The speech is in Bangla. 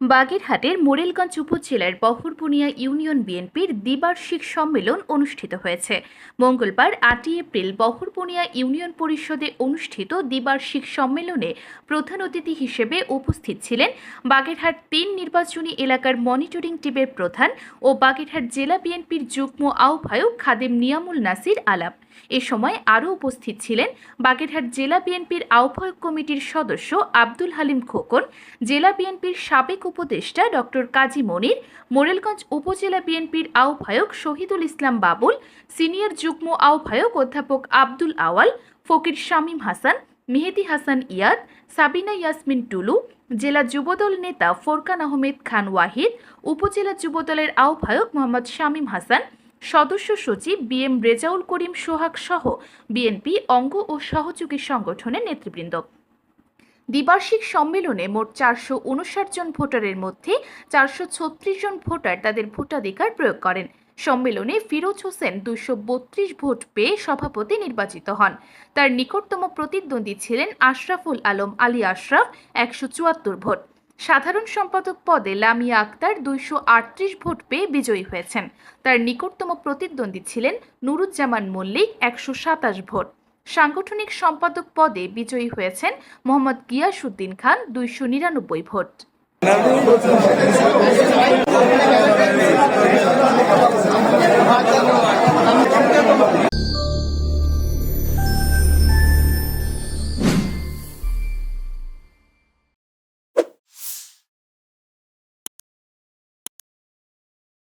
বাগেরহাটের মোরেলগঞ্জ উপজেলার বহরবুনিয়া ইউনিয়ন বিএনপির দ্বিবার্ষিক সম্মেলন অনুষ্ঠিত হয়েছে। মঙ্গলবার আটই এপ্রিল বহরবুনিয়া ইউনিয়ন পরিষদে অনুষ্ঠিত দ্বিবার্ষিক সম্মেলনে প্রধান অতিথি হিসেবে উপস্থিত ছিলেন বাগেরহাট তিন নির্বাচনী এলাকার মনিটরিং টিমের প্রধান ও বাগেরহাট জেলা বিএনপির যুগ্ম আহ্বায়ক খাদেম নিয়ামুল নাসির আলাপ এ সময় আরও উপস্থিত ছিলেন বাগেরহাট জেলা বিএনপির আহ্বায়ক কমিটির সদস্য আব্দুল হালিম খোকন, জেলা বিএনপির সাবেক উপদেষ্টা ডক্টর কাজী মনির, মোরেলগঞ্জ উপজেলা বিএনপির আহ্বায়ক শহীদুল ইসলাম বাবুল, সিনিয়র যুগ্ম আহ্বায়ক অধ্যাপক আব্দুল আওয়াল, ফকির শামীম হাসান, মেহেদি হাসান ইয়াদ, সাবিনা ইয়াসমিন টুলু, জেলা যুবদল নেতা ফোরকান আহমেদ খান ওয়াহিদ, উপজেলা যুবদলের আহ্বায়ক মোহাম্মদ শামীম হাসান সদস্য সচিব বি এম রেজাউল করিম সোহাগ সহ বিএনপি অঙ্গ ও সহযোগী সংগঠনের নেতৃবৃন্দ। দ্বিবার্ষিক সম্মেলনে মোট চারশো উনষাট জন ভোটারের মধ্যে চারশো ছত্রিশ জন ভোটার তাদের ভোটাধিকার প্রয়োগ করেন। সম্মেলনে ফিরোজ হোসেন দুশো বত্রিশ ভোট পেয়ে সভাপতি নির্বাচিত হন। তার নিকটতম প্রতিদ্বন্দ্বী ছিলেন আশরাফুল আলম আলী আশরাফ, একশো চুয়াত্তর ভোট। সাধারণ সম্পাদক পদে লামিয়া আক্তার দুইশো আটত্রিশ ভোট পেয়ে বিজয়ী হয়েছেন। তার নিকটতম প্রতিদ্বন্দ্বী ছিলেন নুরুজ্জামান মল্লিক একশো সাতাশ ভোট। সাংগঠনিক সম্পাদক পদে বিজয়ী হয়েছেন মোহাম্মদ গিয়াসুদ্দিন খান দুইশো নিরানব্বই ভোট।